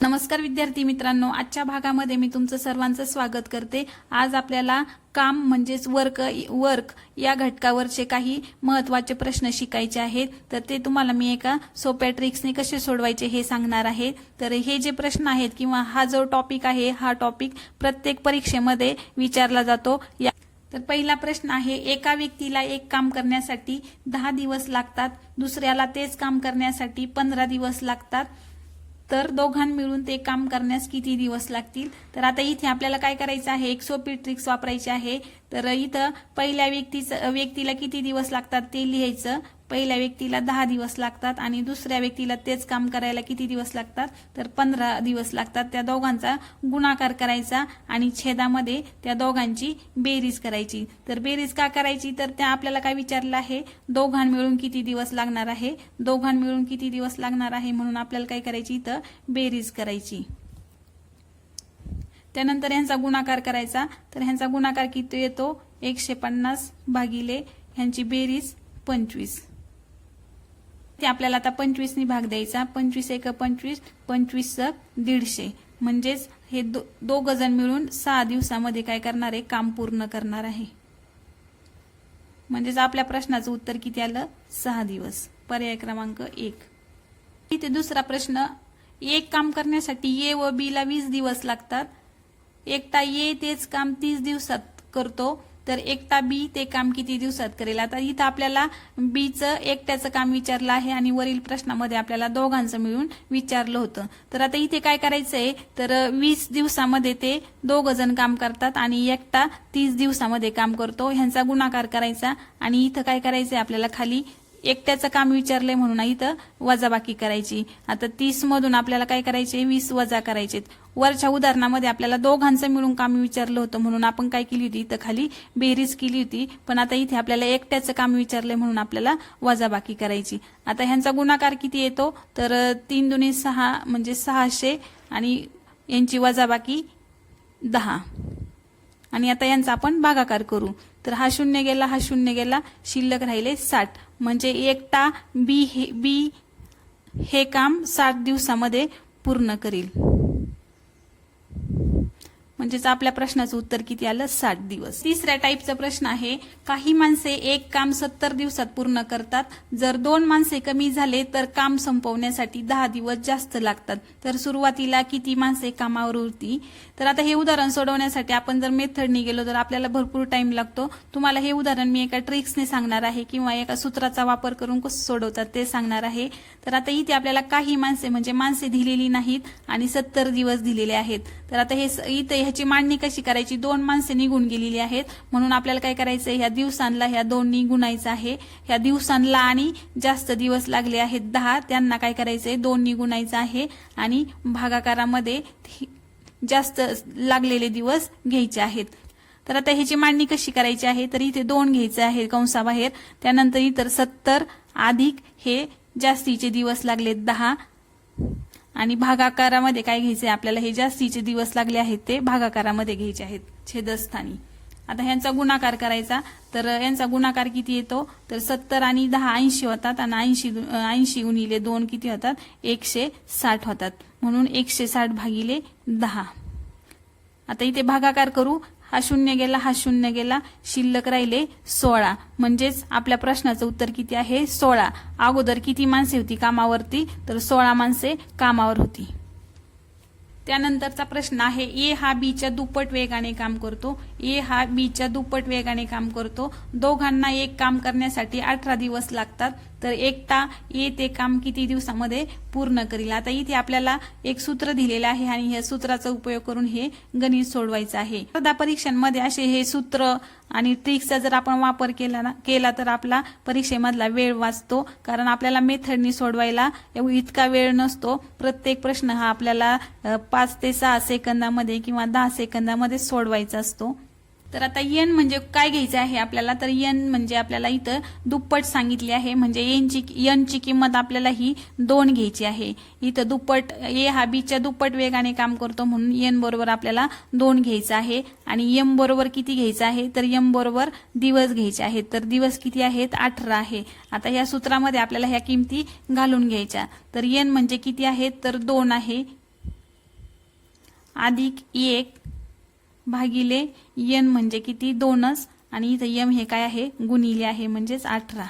नमस्कार विद्यार्थी मित्रांनो आजच्या भागामध्ये मी तुमचं सर्वांचं स्वागत करते. आज आपल्याला काम म्हणजेच वर्क वर्क या घटकावरचे काही महत्त्वाचे प्रश्न शिकायचे आहेत. तर ते तुम्हाला मी एका सोप्या ट्रिक्सने कसे सोडवायचे हे सांगणार आहे. तर हे जे प्रश्न आहेत किंवा हा जो टॉपिक आहे हा टॉपिक प्रत्येक परीक्षेमध्ये विचारला जातो. या तर पहिला प्रश्न आहे एका व्यक्तीला एक काम करण्यासाठी दहा दिवस लागतात. दुसऱ्याला तेच काम करण्यासाठी पंधरा दिवस लागतात. तर दोघां मिळून ते काम करण्यास किती दिवस लागतील? तर आता इथे आपल्याला काय करायचं आहे? एक सोपी ट्रिक्स वापरायची आहे. तर इथं पहिल्या व्यक्तीचं व्यक्तीला किती दिवस लागतात ते लिहायचं. पहिल्या व्यक्तीला दहा दिवस लागतात आणि दुसऱ्या व्यक्तीला तेच काम करायला किती दिवस लागतात? तर पंधरा दिवस लागतात. त्या दोघांचा गुणाकार करायचा आणि छेदामध्ये त्या दोघांची बेरीज करायची. तर बेरीज का करायची? तर त्या आपल्याला काय विचारलं आहे? दोघां मिळून किती दिवस लागणार आहे? दोघां मिळून किती दिवस लागणार आहे म्हणून आपल्याला काय करायची? इथं बेरीज करायची. त्यानंतर ह्यांचा गुणाकार करायचा. तर ह्यांचा गुणाकार किती येतो? एकशे पन्नास भागिले ह्यांची बेरीज पंचवीस. ते आपल्याला आता पंचवीसनी भाग द्यायचा. पंचवीस एक पंचवीस पंचवीस दीडशे. म्हणजेच हे दो दोघ जण मिळून सहा दिवसामध्ये काय करणार आहे? काम पूर्ण करणार आहे. म्हणजेच आपल्या प्रश्नाचं उत्तर किती आलं? सहा दिवस. पर्याय क्रमांक एक. इथे दुसरा प्रश्न. एक काम करण्यासाठी ए व बी ला वीस दिवस लागतात. एकटा ये तेच काम तीस दिवसात करतो. तर एकटा बी ते काम किती दिवसात करेल? आता इथं आपल्याला बीचं एकट्याचं काम विचारलं आहे आणि वरील प्रश्नामध्ये आपल्याला दोघांचं मिळून विचारलं होतं. तर आता इथे काय करायचं आहे तर वीस दिवसामध्ये ते दोघ जण काम करतात आणि एकटा तीस दिवसामध्ये काम करतो. ह्यांचा गुणाकार करायचा आणि इथं काय करायचंय? आपल्याला खाली एकट्याचं काम विचारलंय म्हणून इथं वजाबाकी करायची. आता तीस मधून आपल्याला काय करायचे वीस वजा करायचे वरच्या उदाहरणामध्ये आपल्याला दोघांचं मिळून काम विचारलं होतं म्हणून आपण काय केली होती? इथं खाली बेरीज केली होती. पण आता इथे आपल्याला एकट्याचं काम विचारलंय म्हणून आपल्याला वजाबाकी करायची. आता ह्यांचा गुणाकार किती येतो? तर तीन दोन्ही सहा म्हणजे सहाशे आणि यांची वजाबाकी दहा. आणि आता यांचा आपण भागाकार करू. तर हा शून्य गेला हा शून्य गेला शिल्लक राहिले साठ. म्हणजे एकटा बी हे बी हे काम साठ दिवसामध्ये पूर्ण करील. म्हणजेच आपल्या प्रश्नाचं उत्तर किती आलं? साठ दिवस. तिसऱ्या टाईपचा प्रश्न आहे काही माणसे एक काम सत्तर दिवसात पूर्ण करतात. जर दोन माणसे कमी झाले तर काम संपवण्यासाठी दहा दिवस जास्त लागतात. तर सुरुवातीला किती माणसे कामावर उरती तर आता हे उदाहरण सोडवण्यासाठी आपण जर मेथडनी गेलो तर आपल्याला भरपूर टाइम लागतो. तुम्हाला हे उदाहरण मी एका ट्रिक्सने सांगणार आहे किंवा एका सूत्राचा वापर करून कसं सोडवतात ते सांगणार आहे. तर आता इथे आपल्याला काही माणसे म्हणजे माणसे दिलेली नाहीत आणि सत्तर दिवस दिलेले आहेत. तर आता हे इथे ह्याची मांडणी कशी करायची? दोन माणसे निघून गेलेली आहेत. म्हणून आपल्याला काय करायचं ह्या दिवसांना ह्या दोन निगुणायचं आहे. ह्या दिवसांना आणि जास्त दिवस लागले आहेत दहा. त्यांना काय करायचंय? दोन निगुणायचं आहे. आणि भागाकारामध्ये जास्त लागलेले दिवस घ्यायचे आहेत. तर आता ह्याची मांडणी कशी करायची आहे? तर इथे दोन घ्यायचे आहे कंसाबाहेर. त्यानंतर इतर सत्तर अधिक हे जास्तीचे दिवस लागलेत दहा. आणि भागाकारामध्ये काय घ्यायचे आपल्याला हे जास्तीचे दिवस लागले आहेत ते भागाकारामध्ये घ्यायचे आहेत छेदस्थानी. आता ह्यांचा गुणाकार करायचा तर यांचा गुणाकार किती येतो? तर सत्तर आणि दहा ऐंशी होतात आणि ऐंशी ऐंशी गुणिले दोन किती होतात? एकशे साठ होतात. म्हणून एकशे साठ भागिले दहा. आता इथे भागाकार करू हा शून्य गेला हा शून्य गेला शिल्लक राहिले सोळा. म्हणजेच आपल्या प्रश्नाचं उत्तर किती आहे? सोळा. अगोदर किती माणसे होती कामावरती? तर सोळा माणसे कामावर होती. त्यानंतरचा प्रश्न आहे ए हा बीच्या दुप्पट वेगाने काम करतो ए हा बीच्या दुप्पट वेगाने काम करतो. दोघांना एक काम करण्यासाठी अठरा दिवस लागतात. तर एकटा ए ते काम किती दिवसामध्ये पूर्ण करील? आता इथे आपल्याला एक सूत्र दिलेलं आहे आणि या सूत्राचा उपयोग करून हे गणित सोडवायचं आहे. स्पर्धा परीक्षांमध्ये असे हे सूत्र आणि ट्रिक्सचा जर आपण वापर केला ना केला तर आपला परीक्षेमधला वेळ वाचतो. कारण आपल्याला मेथडनी सोडवायला इतका वेळ नसतो. प्रत्येक प्रश्न हा आपल्याला पाच ते सहा सेकंदामध्ये किंवा दहा सेकंदामध्ये सोडवायचा असतो. तर आता यन म्हणजे काय घ्यायचं आहे आपल्याला? तर यन म्हणजे आपल्याला इथं दुप्पट सांगितली आहे. म्हणजे एनची यनची किंमत आपल्याला ही दोन घ्यायची आहे. इथं दुप्पट ए हा बीच्या दुप्पट वेगाने काम करतो म्हणून यन बरोबर आपल्याला दोन घ्यायचं आहे. आणि यम बरोबर किती घ्यायचं आहे? तर यम बरोबर दिवस घ्यायचे आहेत. तर दिवस किती आहेत? अठरा आहे. आता या सूत्रामध्ये आपल्याला ह्या किमती घालून घ्यायच्या. तर यन म्हणजे किती आहेत तर दोन आहे. अधिक एक भागिले यन म्हणजे किती? दोनच. आणि इथं यम हे काय आहे? गुणिले आहे म्हणजेच अठरा.